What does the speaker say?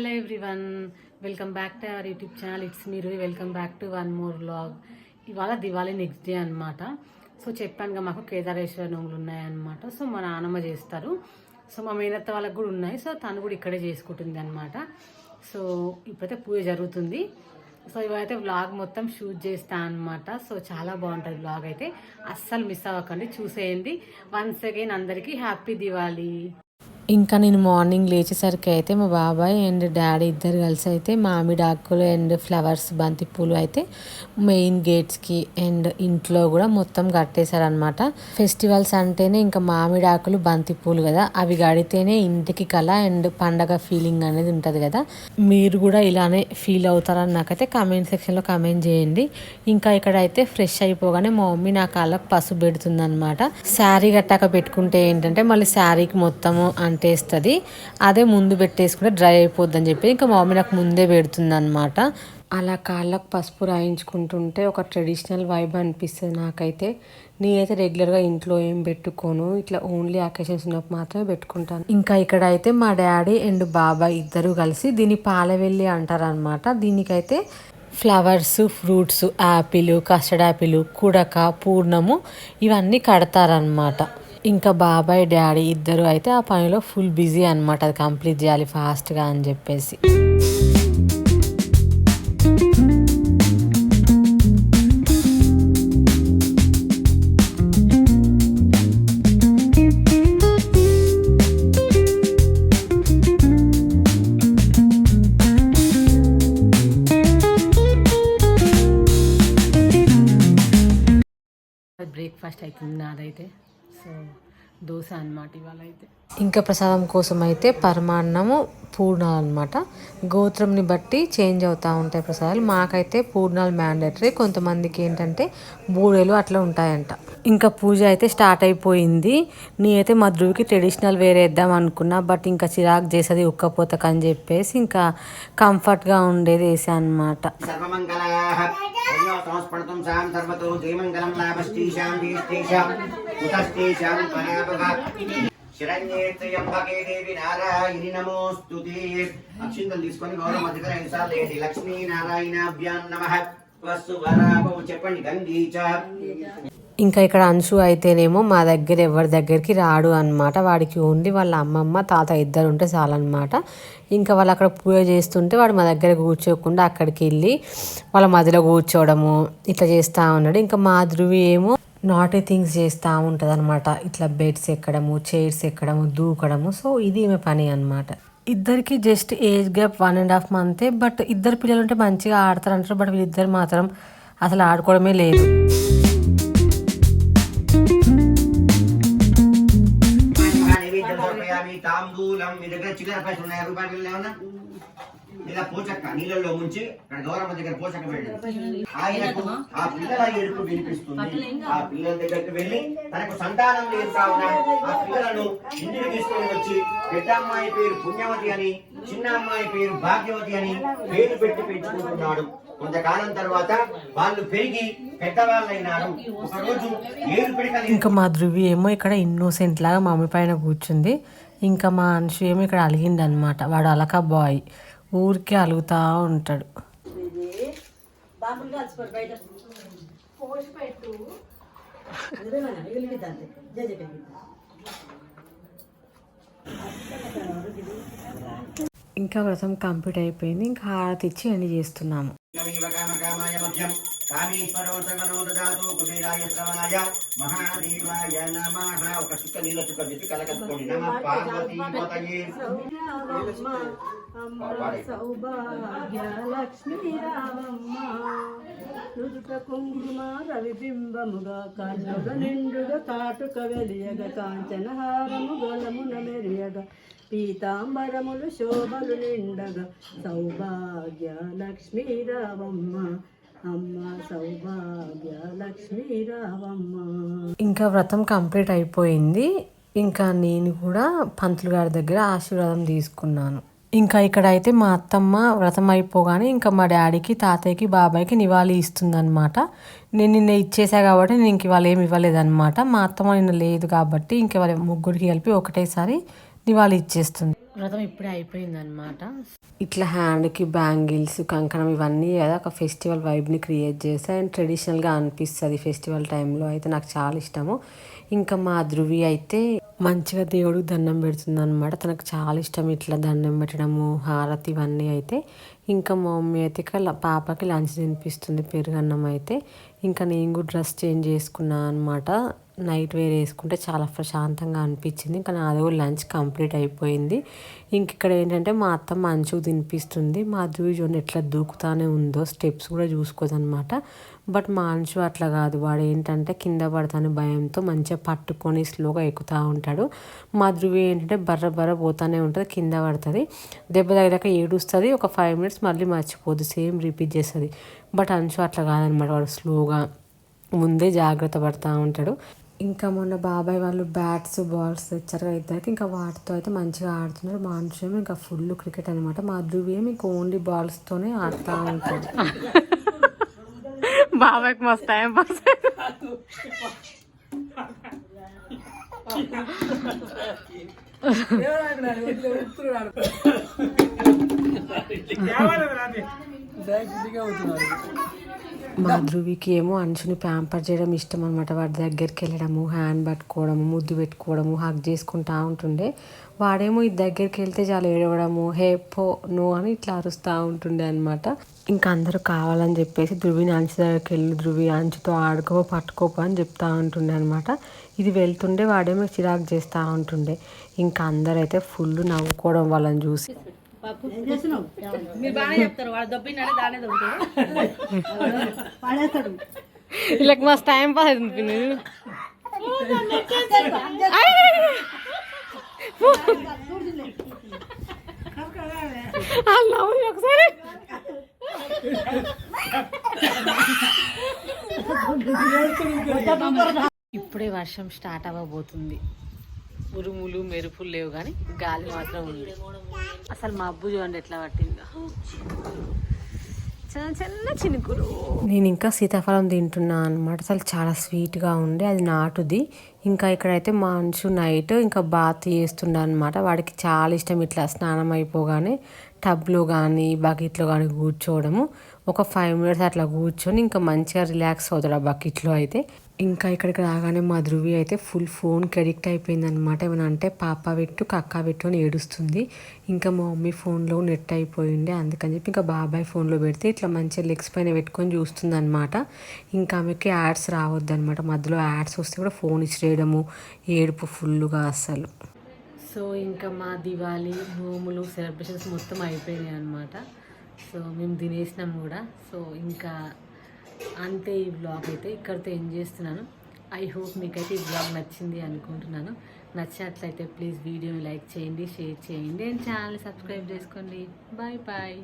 Hello everyone welcome back to our YouTube channel it's మీరు welcome back to one more vlog ఇవాళ Diwali next day అనమాట so చెప్పానుగా మాకు కేదారేశ్వర నోములు ఉన్నాయన్నమాట సో మా నాన్నమ్మ చేస్తారు. సో మా మేనత్త వాళ్ళకి కూడా ఉన్నాయి. సో తను కూడా ఇక్కడే చేసుకుంటుంది అనమాట సో ఇప్పుడైతే పూజ జరుగుతుంది. సో ఇవైతే వ్లాగ్ మొత్తం షూట్ చేస్తా అనమాట సో చాలా బాగుంటుంది వ్లాగ్ అయితే. అస్సలు మిస్ అవ్వకండి. చూసేయండి. వన్స్ అగైన్ అందరికీ హ్యాపీ దివాళీ. ఇంకా నేను మార్నింగ్ లేచేసరికి అయితే మా బాబాయ్ అండ్ డాడీ ఇద్దరు కలిసి అయితే మామిడి ఆకులు అండ్ ఫ్లవర్స్ బంతి పూలు అయితే మెయిన్ గేట్స్కి అండ్ ఇంట్లో కూడా మొత్తం కట్టేశారనమాట ఫెస్టివల్స్ అంటేనే ఇంకా మామిడి ఆకులు బంతి పూలు కదా. అవి కడితేనే ఇంటికి కళ అండ్ పండగ ఫీలింగ్ అనేది ఉంటుంది కదా. మీరు కూడా ఇలానే ఫీల్ అవుతారని నాకైతే కామెంట్ సెక్షన్లో కామెంట్ చేయండి. ఇంకా ఇక్కడైతే ఫ్రెష్ అయిపోగానే మా మమ్మీ నా కాళ్ళకు పసుపు పెడుతుంది అనమాట శారీ గట్టాక పెట్టుకుంటే ఏంటంటే మళ్ళీ శారీకి మొత్తము అంటే అంటేస్తుంది అదే ముందు పెట్టేసుకుంటే డ్రై అయిపోద్ది అని చెప్పి ఇంకా మా మమ్మీ నాకు ముందే పెడుతుంది అనమాట అలా కాళ్ళకు పసుపు రాయించుకుంటుంటే ఒక ట్రెడిషనల్ వైబ్ అనిపిస్తుంది నాకైతే. నేనైతే రెగ్యులర్గా ఇంట్లో ఏం పెట్టుకోను. ఇట్లా ఓన్లీ అకేషన్స్ ఉన్నప్పుడు మాత్రమే పెట్టుకుంటాను. ఇంకా ఇక్కడ అయితే మా డాడీ అండ్ బాబాయ్ ఇద్దరు కలిసి దీన్ని పాలవెల్లి అంటారనమాట దీనికైతే flowers fruits apple custard apple కుడక పూర్ణము ఇవన్నీ కడతారనమాట ఇంకా బాబాయ్ డాడీ ఇద్దరు అయితే ఆ పనిలో ఫుల్ బిజీ అనమాట అది కంప్లీట్ చేయాలి ఫాస్ట్గా అని చెప్పేసి. బ్రేక్ఫాస్ట్ అవుతుంది నాదైతే. సో దోశ అన్నమాట ఇవాళ అయితే ఇంకా ప్రసాదం కోసం అయితే పరమాన్నము పూర్ణాలు అనమాట గోత్రంని బట్టి చేంజ్ అవుతూ ఉంటాయి ప్రసాదాలు. మాకైతే పూర్ణాలు మ్యాండేటరీ. కొంతమందికి ఏంటంటే బూరెలు అట్లా ఉంటాయంట. ఇంకా పూజ అయితే స్టార్ట్ అయిపోయింది. నేనైతే మా ధ్రువుకి ట్రెడిషనల్ వేరే వేద్దాం అనుకున్నా బట్ ఇంకా చిరాకు చేసేది ఉక్కపోతకు అని చెప్పేసి ఇంకా కంఫర్ట్గా ఉండేది వేసా అనమాట సర్వతో నారాయణి అక్షింతలు తీసుకొని గౌరవ ఐదుసార్లు లక్ష్మీ నారాయణాభ్యాం నమః. చెప్పండి గంగీచ ఇంకా ఇక్కడ అంశు అయితేనేమో మా దగ్గర ఎవరి దగ్గరికి రాడు అనమాట వాడికి ఓన్లీ వాళ్ళ అమ్మమ్మ తాత ఇద్దరు ఉంటే చాలన్నమాట. ఇంకా వాళ్ళు అక్కడ పూజ చేస్తుంటే వాడు మా దగ్గర కూర్చోకుండా అక్కడికి వెళ్ళి వాళ్ళ మధ్యలో కూర్చోవడము ఇట్లా చేస్తూ ఉన్నాడు. ఇంకా మా ధృవి ఏమో నాటీ థింగ్స్ చేస్తూ ఉంటుంది అనమాట ఇట్లా బెడ్స్ ఎక్కడము చైర్స్ ఎక్కడము దూకడము. సో ఇది ఈమె పని అనమాట ఇద్దరికి just age gap one and half మంతే but ఇద్దరు పిల్లలు ఉంటే మంచిగా ఆడతారు అంటారు. బట్ వీళ్ళిద్దరు మాత్రం అసలు ఆడుకోవడమే లేదు. తాంబూలం మీ దగ్గర చిల్లర పైసలు ఉన్నాయా రూపాయలు బిళ్ళలు ఇలా పోచక్క నీళ్ళల్లో ముంచి అక్కడ గౌరమ్మ దగ్గర పోచక్క పెట్టండి. ఆయనకు ఆ పిల్లల ఏడుపు వినిపిస్తుంది. ఆ పిల్లల దగ్గరికి వెళ్ళి తనకు సంతానం లేదు కావున ఆ పిల్లలను ఇంటికి తీసుకొని వచ్చి పెద్ద అమ్మాయి పేరు పుణ్యవతి అని చిన్న అమ్మాయి పేరు భాగ్యవతి అని పేరు పెట్టి పెంచుకుంటున్నాడు. కొంతకాలం తర్వాత వాళ్ళు పెరిగి పెద్దవాళ్ళైనారు. ఒక రోజు ఏడు పిడకలు ఇంకా మా ధృవి ఏమో ఇక్కడ ఇన్నోసెంట్ లాగా మమ్మీ పైన కూర్చుంది. ఇంకా మా అంశు ఏమో ఇక్కడ అలిగింది అనమాట వాడు అలక బాయ్. ఊరికే అలుగుతూ ఉంటాడు. ఇంకా వ్రతం కంప్లీట్ అయిపోయింది. ఇంకా హారతి ఇచ్చి ఎండి చేస్తున్నాము. కవివ కామకామాయ మధ్యం. కామేశ్వరో సర్వనో దదాతు కుబేరాయ ఒక చుక్క నీళ్ళ చుక్క చెప్పి కలకత్తుకోండి నమ పార్వతీ పతయే సౌభాగ్య లక్ష్మీ రామమ్మ కుంకుమ రవిబింబముగా నిండుగా కాటుక వెలియగ కాంచనహారము గొలమున మెరియగ. పీతాంబరములు శోభలు నిండగా సౌభాగ్య లక్ష్మీ ఇంకా వ్రతం కంప్లీట్ అయిపోయింది. ఇంకా నేను కూడా పంతులు గారి దగ్గర ఆశీర్వాదం తీసుకున్నాను. ఇంకా ఇక్కడ అయితే మా అత్తమ్మ వ్రతం అయిపోగానే ఇంకా మా డాడీకి తాతయ్యకి బాబాయ్కి నివాళి ఇస్తుందనమాట నేను నిన్న ఇచ్చేసా కాబట్టి నేను ఇంక ఇవాళ ఏమి ఇవ్వలేదన్నమాట. మా అత్తమ్మ నిన్న లేదు కాబట్టి ఇంక వాళ్ళ ముగ్గురికి కలిపి ఒకటేసారి నివాళి ఇచ్చేస్తుంది. వ్రతం ఇప్పుడే అయిపోయిందనమాట ఇట్లా హ్యాండ్కి బ్యాంగిల్స్ కంకణం ఇవన్నీ కదా ఒక ఫెస్టివల్ వైబ్ని క్రియేట్ చేస్తే అండ్ ట్రెడిషనల్గా అనిపిస్తుంది ఫెస్టివల్ టైంలో అయితే నాకు చాలా ఇష్టము. ఇంకా మా ధృవి అయితే మంచిగా దేవుడికి దండం పెడుతుంది అనమాట తనకు చాలా ఇష్టం ఇట్లా దండం పెట్టడము హారతి ఇవన్నీ అయితే. ఇంకా మా మమ్మీ అయితే పాపకి లంచ్ తినిపిస్తుంది పెరుగన్నం అయితే. ఇంకా నేను కూడా డ్రెస్ చేంజ్ చేసుకున్నాను అనమాట నైట్ వేర్ వేసుకుంటే చాలా ప్రశాంతంగా అనిపించింది. ఇంకా నాది కూడా లంచ్ కంప్లీట్ అయిపోయింది. ఇంక ఇక్కడ ఏంటంటే మా అత్త మంచిగా తినిపిస్తుంది. మా ధృవి చూడండి ఎట్లా దూకుతానే ఉందో స్టెప్స్ కూడా చూసుకోదనమాట బట్ మా అంచు అట్లా కాదు. వాడు ఏంటంటే కింద పడతానే భయంతో మంచిగా పట్టుకొని స్లోగా ఎక్కుతూ ఉంటాడు. మా ధృవి ఏంటంటే బర్ర బర్ర పోతానే ఉంటుంది కింద పడుతుంది. దెబ్బ తగిలాక ఏడుస్తుంది ఒక ఫైవ్ మినిట్స్ మళ్ళీ మర్చిపోదు సేమ్ రిపీట్ చేస్తుంది. బట్ అంచు అట్లా కాదనమాట వాడు స్లోగా ముందే జాగ్రత్త పడుతూ ఉంటాడు. ఇంకా మొన్న బాబాయ్ వాళ్ళు బ్యాట్స్ బాల్స్ తెచ్చారు కదా ఇద్దరికి. ఇంకా వాటితో అయితే మంచిగా ఆడుతున్నారు. మా అంశం ఏమో ఇంకా ఫుల్ క్రికెట్ అనమాట మా ధృవి ఏమో ఇంకా ఓన్లీ బాల్స్తోనే ఆడుతూ ఉంటాడు. బాబాయ్కి మస్తు టైం పాస్ మా ధృవికి ఏమో అంశుని ప్యాంపర్ చేయడం ఇష్టం అనమాట వాడి దగ్గరికి వెళ్ళడము హ్యాండ్ పట్టుకోవడము ముద్దు పెట్టుకోవడము హక్ చేసుకుంటా ఉంటుండే. వాడేమో ఇది దగ్గరికి వెళ్తే చాలా ఏడవడము హే పో నో అని ఇట్లా అరుస్తూ ఉంటుండే అనమాట ఇంకా అందరూ కావాలని చెప్పేసి ధృవిని అంచు దగ్గరికి వెళ్ళి ధృవి అంచుతో ఆడుకో పట్టుకోపో అని చెప్తా ఉంటుండే అనమాట ఇది వెళ్తుండే వాడేమో చిరాకు చేస్తూ ఉంటుండే. ఇంకా అందరైతే ఫుల్ నవ్వుకోవడం వాళ్ళని చూసి. మీరు బాగానే చెప్తారు వాడు దొబ్బినాడే దానే దొబ్బుతాడు పాడేస్తాడు వీళ్ళకి మస్తు టైం పాస్ అవుతుంది ఒకసారి. ఇప్పుడే వర్షం స్టార్ట్ అవ్వబోతుంది. ఉరుములు మెరుపులు లేవు కానీ గాలి మాత్రం ఉంది. అసలు మా అబ్బు చూడండి ఎట్లా పట్టిందో. చిన్న చిన్న చినుకులు. నేను ఇంకా సీతాఫలం తింటున్నా అనమాట అసలు చాలా స్వీట్గా ఉండే అది నాటుది. ఇంకా ఇక్కడైతే మా నైట్ ఇంకా బాత్ చేస్తుండే అనమాట వాడికి చాలా ఇష్టం ఇట్లా స్నానం అయిపోగానే టబ్లో కానీ బకెట్లో కానీ కూర్చోవడము. ఒక ఫైవ్ మినిట్స్ అట్లా కూర్చొని ఇంకా మంచిగా రిలాక్స్ అవుతాడు ఆ బకెట్లో అయితే. ఇంకా ఇక్కడికి రాగానే మా ధృవి అయితే ఫుల్ ఫోన్కి అడిక్ట్ అయిపోయింది అనమాట ఏమైనా అంటే పాప పెట్టు కక్క పెట్టు అని ఏడుస్తుంది. ఇంకా మా మమ్మీ ఫోన్లో నెట్ అయిపోయిండే అందుకని చెప్పి ఇంకా బాబాయ్ ఫోన్లో పెడితే ఇట్లా మంచిగా లెగ్స్ పైన పెట్టుకొని చూస్తుంది అనమాట ఇంకా ఆమెకి యాడ్స్ రావద్దు అనమాట మధ్యలో యాడ్స్ వస్తే కూడా ఫోన్ ఇచ్చిరేయడము ఏడుపు ఫుల్గా అసలు. సో ఇంకా మా దివాళీ నోములు సెలబ్రేషన్స్ మొత్తం అయిపోయినాయి అనమాట సో మేము తినేసినాం కూడా. సో ఇంకా అంతే ఈ బ్లాగ్ అయితే ఇక్కడితో ఏం చేస్తున్నాను. ఐ హోప్ మీకైతే ఈ బ్లాగ్ నచ్చింది అనుకుంటున్నాను. నచ్చినట్లయితే ప్లీజ్ వీడియోని లైక్ చేయండి షేర్ చేయండి అండ్ ఛానల్ సబ్స్క్రైబ్ చేసుకోండి. Bye bye